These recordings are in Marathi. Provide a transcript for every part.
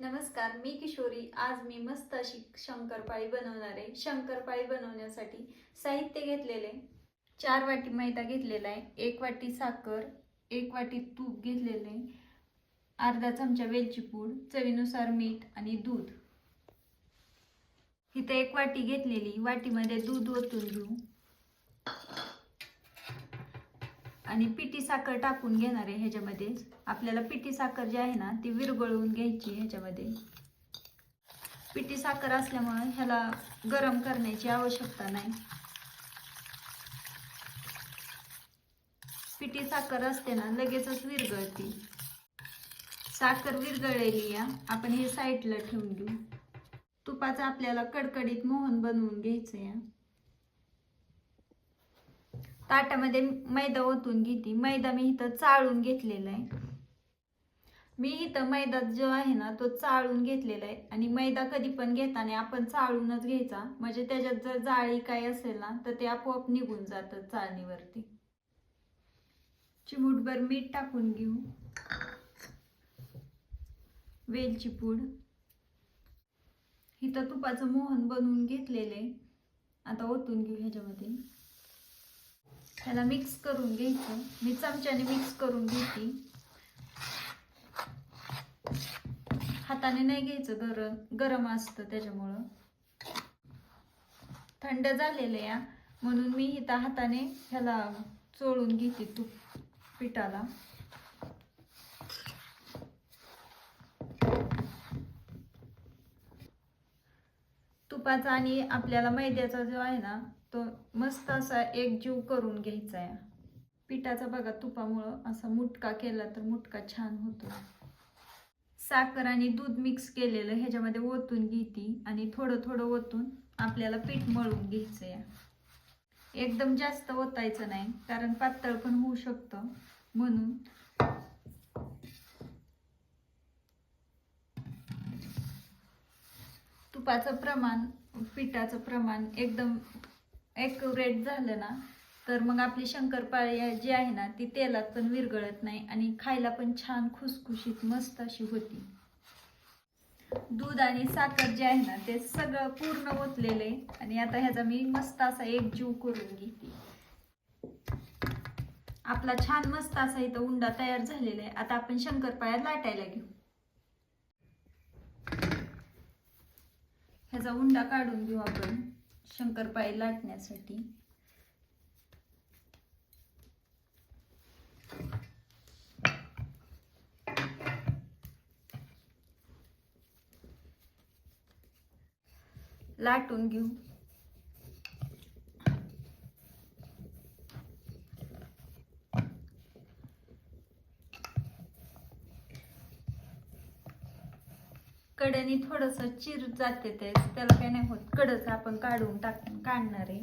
नमस्कार मी किशोरी. आज मी मस्त अशी शंकरपाळी बनवणार आहे. शंकरपाळी बनवण्यासाठी साहित्य घेतलेले चार वाटी मैदा घेतलेला आहे. एक वाटी साखर एक वाटी तूप घेतलेले अर्धा चमचा वेलची पूड चवीनुसार मीठ आणि दूध. इथे एक वाटी घेतलेली. वाटीमध्ये दूध ओतून घेऊ. आणि पिठी साखर टाकून घेणार आहे ह्याच्यामध्ये. आपल्याला पिठी साखर जी आहे ना ती विरगळवून घ्यायची ह्याच्यामध्ये. पिठी साखर असल्यामुळे ह्याला गरम करण्याची आवश्यकता नाही. पिठी साखर असते ना लगेचच विरगळते साखर विरघळलेली या आपण हे साईडला ठेवून घेऊ. तुपाचं आपल्याला कडकडीत मोहन बनवून घ्यायचं या ताटामध्ये मैदा ओतून घेते. मैदा मी इथं चाळून घेतलेला आहे. मी इथं मैदा जो आहे ना तो चाळून घेतलेला आहे. आणि मैदा कधी पण घेताना आपण चाळूनच घ्यायचा. म्हणजे त्याच्यात जर जाळी काय असेल ना तर ते आपोआप निघून जातं चाळणीवरती. चिमूटभर मीठ टाकून घेऊ. वेलची पूड. इथं तुपाचं मोहन बनवून घेतलेलं आहे. आता ओतून घेऊ ह्याच्यामध्ये. ह्याला मिक्स करून घ्यायचं. मी चमच्याने मिक्स करून घेते. हाताने नाही घ्यायचं गरम गरम असतं त्याच्यामुळं. थंड झालेलं या म्हणून मी इथं हाताने ह्याला चोळून घेते तूप पिठाला. तुपाचा आणि आपल्याला मैद्याचा जो आहे ना तो मस्त असा एकजीव करून घ्यायचा आहे पिठाचा बघा तुपामुळं असा मुटका केला तर मुटका छान होतो. साखर आणि दूध मिक्स केलेलं ह्याच्यामध्ये ओतून घेते आणि थोडं थोडं ओतून आपल्याला पीठ मळून घ्यायचं या एकदम जास्त ओतायचं नाही कारण पातळ पण होऊ शकतं. म्हणून तुपाचं प्रमाण पिठाचं प्रमाण एकदम ॲक्युरेट झालं ना तर मग आपली शंकरपाळी जी आहे ना ती तेलात पण विरघळत नाही आणि खायला पण छान खुसखुशीत मस्त अशी होती. दूध आणि साखर जे आहे ना ते सगळं पूर्ण ओतलेलं आहे आणि आता ह्याचा मी मस्त असा एक जीव करून घेते. आपला छान मस्त असा इथं उंडा तयार झालेला आहे. आता आपण शंकरपाळ्या लाटायला घेऊ. ह्याचा उंडा काढून घेऊ आपण. शंकरपाळी लाटण्यासाठी. लाटून घेऊ. कड्याने थोडस चिर जाते ते त्याला काही नाही होत. कडच आपण काढून टाक काढणार आहे.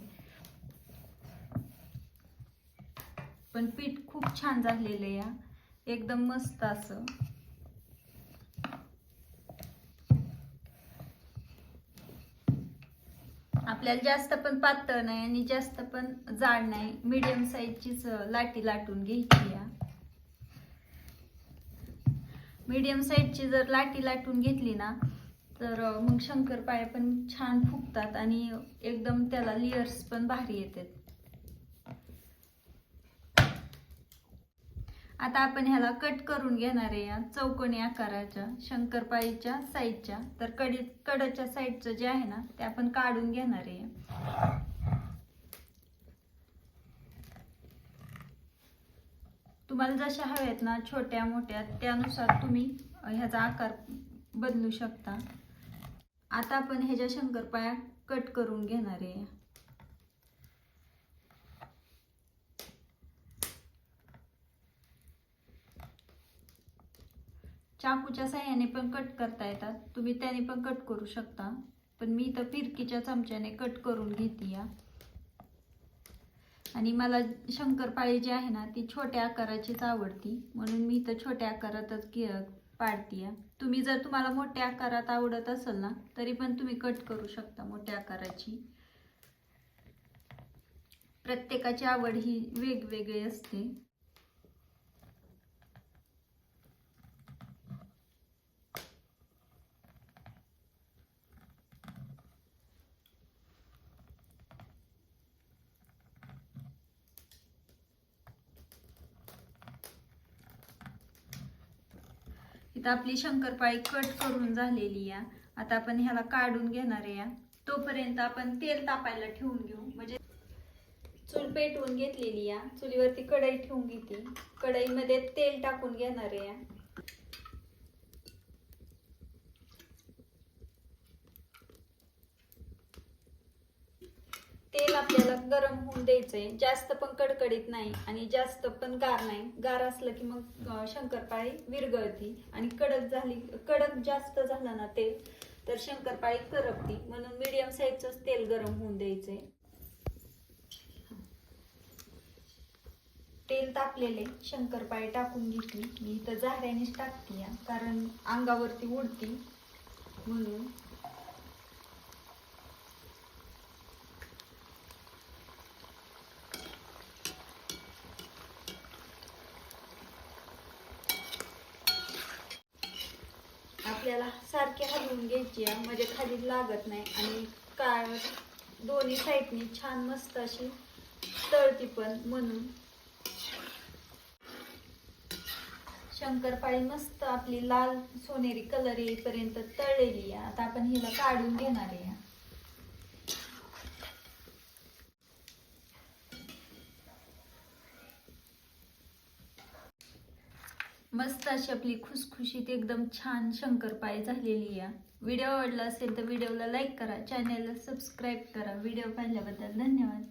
पण पीठ खूप छान झालेलं या एकदम मस्त असं. आपल्याला जास्त पण पातळ नाही आणि जास्त पण जाड नाही. मीडियम साईजचीच लाटी लाटून घ्यायची या मीडियम साईजची जर लाटी लाटून घेतली ना तर मग शंकरपाळे पण छान फुगतात आणि एकदम त्याला लेयर्स पण भारी येतात. आता आपण ह्याला कट करून घेणार आहे या चौकोनी आकाराच्या शंकरपाळीच्या साईडच्या तर कडी कडच्या साईडचं जे आहे ना ते आपण काढून घेणार आहे. तुम्हाला जशा हव्यात ना छोट्या मोठ्या त्यानुसार तुम्ही ह्याचा आकार बदलू शकता. आता आपण ह्याच्या शंकरपाया कट करून घेणार आहे. चाकूच्या साह्याने पण कट करता येतात. तुम्ही त्याने पण कट करू शकता. पण मी इथं फिरकीच्या चमच्याने कट करून घेते या. आणि मला शंकरपाळी जी आहे ना ती छोट्या आकाराचीच आवडती. म्हणून मी इथं छोट्या आकारातच के पाडते तुम्ही जर तुम्हाला मोठ्या आकारात आवडत असेल ना तरी पण तुम्ही कट करू शकता मोठ्या आकाराची. प्रत्येकाची आवड ही वेगवेगळी असते. इथं आपली शंकरपाळी कट करून झालेली या. आता आपण ह्याला काढून घेणार आहे या. तोपर्यंत आपण तेल तापायला ठेवून घेऊ. म्हणजे चूल पेटवून घेतलेली या. चुलीवरती कढई ठेवून घेते. कढईमध्ये तेल टाकून घेणार आहे या. तेल आपल्याला गरम होऊन द्यायचंय. जास्त पण कडकडीत नाही आणि जास्त पण गार नाही. गार असलं की मग शंकरपाळी विरगळती. आणि कडक झाली कडक जास्त झालं ना तेल तर शंकरपाळी करपती. म्हणून मीडियम साईजच तेल गरम होऊन द्यायचंय. तेल तापलेले शंकरपाळी टाकून घेतली. मी इथं झाऱ्यानेच टाकते या कारण अंगावरती उडती. म्हणून आपल्याला सारखे हलवून घ्यायची आहे. म्हणजे खाली लागत नाही. आणि काळ दोन्ही साईडनी छान मस्त अशी तळती पण म्हणून. शंकरपाळी मस्त आपली लाल सोनेरी कलर येईपर्यंत तळलेली आहे. आता आपण हिला काढून घेणार आहे. मस्त अशी आपली खुसखुशीत एकदम छान शंकरपाळी झालेली आहे. व्हिडिओ आवडला असेल तर व्हिडिओला लाईक करा चॅनलला सबस्क्राईब करा. व्हिडिओ पाहिल्याबद्दल धन्यवाद.